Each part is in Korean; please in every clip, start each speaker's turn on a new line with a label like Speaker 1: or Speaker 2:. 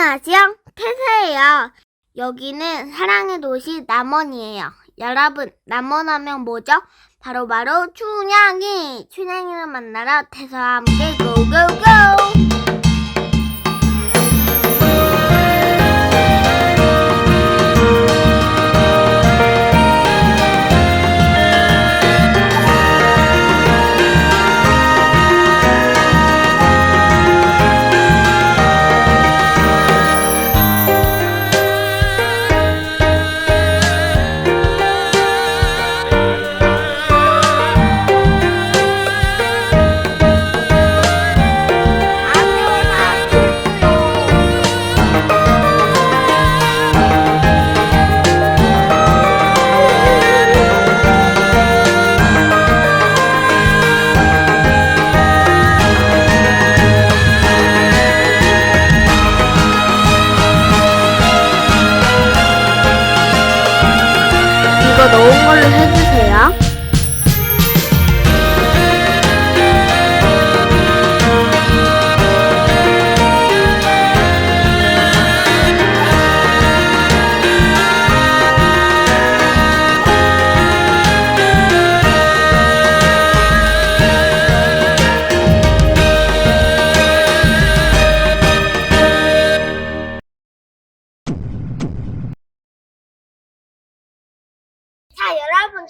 Speaker 1: 안녕하세요. 태세예요. 여기는 사랑의 도시 남원이에요. 여러분, 남원 하면 뭐죠? 바로바로 춘향이! 춘향이를 만나러 태서와 함께 고고고!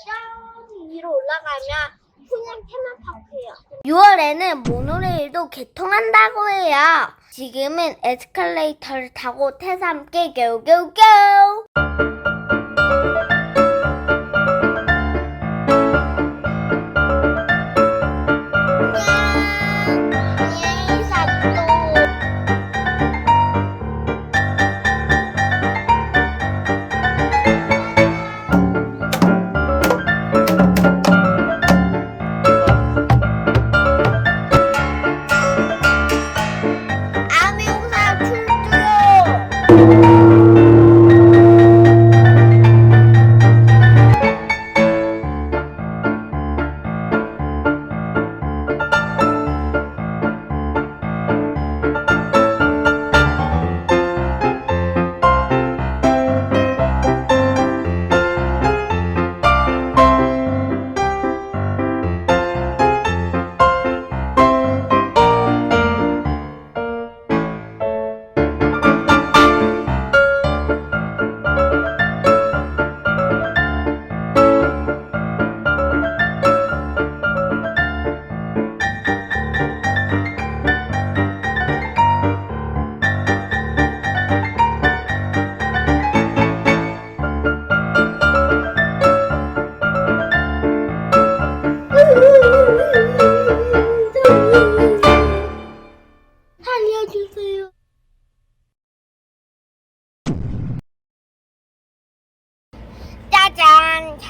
Speaker 1: 저기 위로 올라가면 풍년 테마파크예요. 6월에는 모노레일도 개통한다고 해요. 지금은 에스컬레이터를 타고 고고고! 안녕,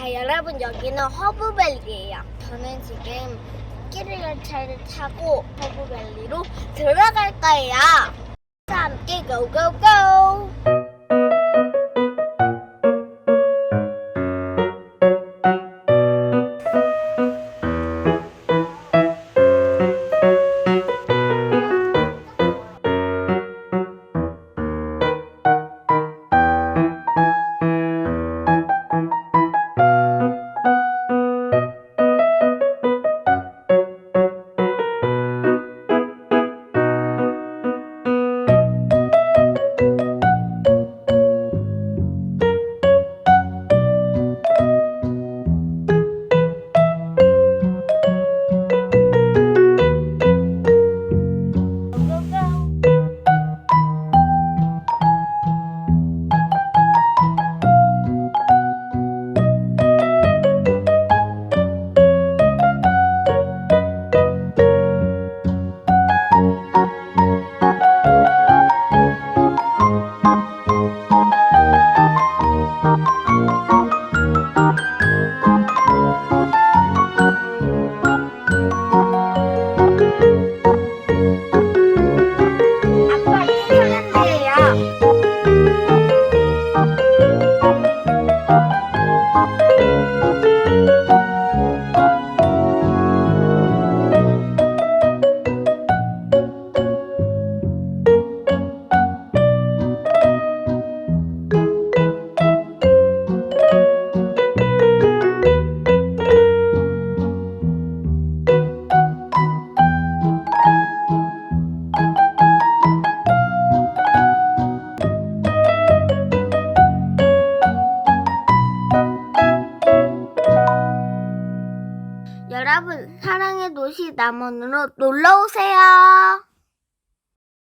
Speaker 1: 자, 여러분, 여기는 허브밸리예요. 저는 지금 끼리 열차를 타고 허브밸리로 들어갈 거예요. 자, 함께 고고고! 여러분, 사랑의 도시 남원으로 놀러 오세요.